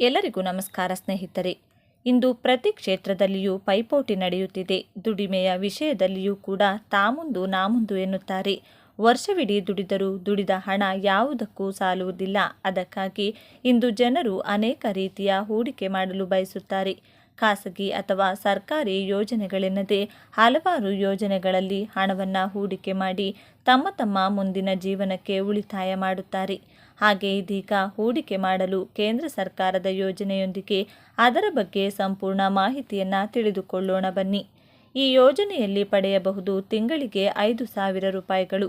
ಎಲ್ಲರಿಗೂ ನಮಸ್ಕಾರ ಸ್ನೇಹಿತರೆ. ಇಂದು ಪ್ರತಿ ಕ್ಷೇತ್ರದಲ್ಲಿಯೂ ಪೈಪೋಟಿ ನಡೆಯುತ್ತಿದೆ. ದುಡಿಮೆಯ ವಿಷಯದಲ್ಲಿಯೂ ಕೂಡ ತಾಮುಂದು ನಾಮುಂದು ಎನ್ನುತ್ತಾರೆ. ವರ್ಷವಿಡೀ ದುಡಿದರೂ ದುಡಿದ ಹಣ ಯಾವುದಕ್ಕೂ ಸಾಲುವುದಿಲ್ಲ. ಅದಕ್ಕಾಗಿ ಇಂದು ಜನರು ಅನೇಕ ರೀತಿಯ ಹೂಡಿಕೆ ಮಾಡಲು ಬಯಸುತ್ತಾರೆ. ಖಾಸಗಿ ಅಥವಾ ಸರ್ಕಾರಿ ಯೋಜನೆಗಳೆನ್ನದೇ ಹಲವಾರು ಯೋಜನೆಗಳಲ್ಲಿ ಹಣವನ್ನು ಹೂಡಿಕೆ ಮಾಡಿ ತಮ್ಮ ತಮ್ಮ ಮುಂದಿನ ಜೀವನಕ್ಕೆ ಉಳಿತಾಯ ಮಾಡುತ್ತಾರೆ. ಹಾಗೆ ಇದೀಗ ಹೂಡಿಕೆ ಮಾಡಲು ಕೇಂದ್ರ ಸರ್ಕಾರದ ಯೋಜನೆಯೊಂದಿಗೆ ಅದರ ಬಗ್ಗೆ ಸಂಪೂರ್ಣ ಮಾಹಿತಿಯನ್ನು ತಿಳಿದುಕೊಳ್ಳೋಣ ಬನ್ನಿ. ಈ ಯೋಜನೆಯಲ್ಲಿ ಪಡೆಯಬಹುದು ತಿಂಗಳಿಗೆ ಐದು ಸಾವಿರ ರೂಪಾಯಿಗಳು.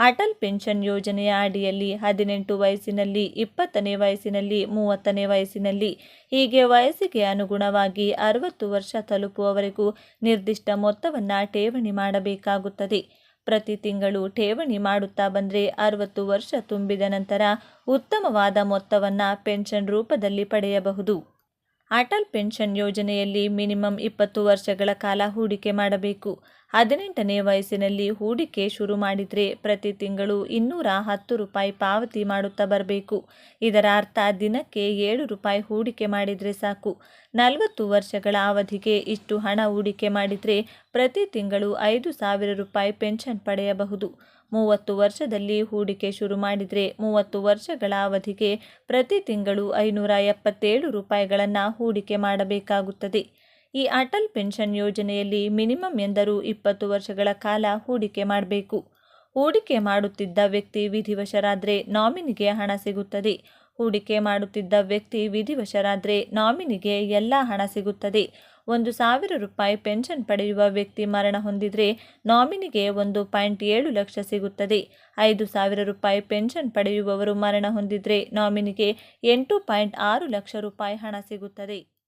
ಅಟಲ್ ಪೆನ್ಷನ್ ಯೋಜನೆಯ ಅಡಿಯಲ್ಲಿ ಹದಿನೆಂಟು ವಯಸ್ಸಿನಲ್ಲಿ, ಇಪ್ಪತ್ತನೇ ವಯಸ್ಸಿನಲ್ಲಿ, ಮೂವತ್ತನೇ ವಯಸ್ಸಿನಲ್ಲಿ, ಹೀಗೆ ವಯಸ್ಸಿಗೆ ಅನುಗುಣವಾಗಿ ಅರವತ್ತು ವರ್ಷ ತಲುಪುವವರೆಗೂ ನಿರ್ದಿಷ್ಟ ಮೊತ್ತವನ್ನು ಠೇವಣಿ ಮಾಡಬೇಕಾಗುತ್ತದೆ. ಪ್ರತಿ ತಿಂಗಳು ಠೇವಣಿ ಮಾಡುತ್ತಾ ಬಂದರೆ ಅರವತ್ತು ವರ್ಷ ತುಂಬಿದ ನಂತರ ಉತ್ತಮವಾದ ಮೊತ್ತವನ್ನು ಪೆನ್ಷನ್ ರೂಪದಲ್ಲಿ ಪಡೆಯಬಹುದು. ಅಟಲ್ ಪೆನ್ಷನ್ ಯೋಜನೆಯಲ್ಲಿ ಮಿನಿಮಮ್ ಇಪ್ಪತ್ತು ವರ್ಷಗಳ ಕಾಲ ಹೂಡಿಕೆ ಮಾಡಬೇಕು. ಹದಿನೆಂಟನೇ ವಯಸ್ಸಿನಲ್ಲಿ ಹೂಡಿಕೆ ಶುರು ಮಾಡಿದರೆ ಪ್ರತಿ ತಿಂಗಳು ಇನ್ನೂರ ಹತ್ತು ರೂಪಾಯಿ ಪಾವತಿ ಮಾಡುತ್ತಾ ಬರಬೇಕು. ಇದರ ಅರ್ಥ ದಿನಕ್ಕೆ ಏಳು ರೂಪಾಯಿ ಹೂಡಿಕೆ ಮಾಡಿದರೆ ಸಾಕು. ನಲವತ್ತು ವರ್ಷಗಳ ಅವಧಿಗೆ ಇಷ್ಟು ಹಣ ಹೂಡಿಕೆ ಮಾಡಿದರೆ ಪ್ರತಿ ತಿಂಗಳು ಐದು ಸಾವಿರ ರೂಪಾಯಿ ಪೆನ್ಷನ್ ಪಡೆಯಬಹುದು. ಮೂವತ್ತು ವರ್ಷದಲ್ಲಿ ಹೂಡಿಕೆ ಶುರು ಮಾಡಿದರೆ ಮೂವತ್ತು ವರ್ಷಗಳ ಅವಧಿಗೆ ಪ್ರತಿ ತಿಂಗಳು ಐನೂರ ಎಪ್ಪತ್ತೇಳು ರೂಪಾಯಿಗಳನ್ನು ಹೂಡಿಕೆ ಮಾಡಬೇಕಾಗುತ್ತದೆ. ಈ ಅಟಲ್ ಪೆನ್ಷನ್ ಯೋಜನೆಯಲ್ಲಿ ಮಿನಿಮಮ್ ಎಂದರೂ ಇಪ್ಪತ್ತು ವರ್ಷಗಳ ಕಾಲ ಹೂಡಿಕೆ ಮಾಡಬೇಕು. ಹೂಡಿಕೆ ಮಾಡುತ್ತಿದ್ದ ವ್ಯಕ್ತಿ ವಿಧಿವಶರಾದರೆ ನಾಮಿನಿಗೆ ಹಣ ಸಿಗುತ್ತದೆ. ಹೂಡಿಕೆ ಮಾಡುತ್ತಿದ್ದ ವ್ಯಕ್ತಿ ವಿಧಿವಶರಾದರೆ ನಾಮಿನಿಗೆ ಎಲ್ಲ ಹಣ ಸಿಗುತ್ತದೆ. ಒಂದು ಸಾವಿರ ರೂಪಾಯಿ ಪೆನ್ಷನ್ ಪಡೆಯುವ ವ್ಯಕ್ತಿ ಮರಣ ಹೊಂದಿದರೆ ನಾಮಿನಿಗೆ ಒಂದು ಪಾಯಿಂಟ್ ಏಳು ಲಕ್ಷ ಸಿಗುತ್ತದೆ. ಐದು ಸಾವಿರ ರೂಪಾಯಿ ಪೆನ್ಷನ್ ಪಡೆಯುವವರು ಮರಣ ಹೊಂದಿದರೆ ನಾಮಿನಿಗೆ ಎಂಟು ಪಾಯಿಂಟ್ ಆರು ಲಕ್ಷ ರೂಪಾಯಿ ಹಣ ಸಿಗುತ್ತದೆ.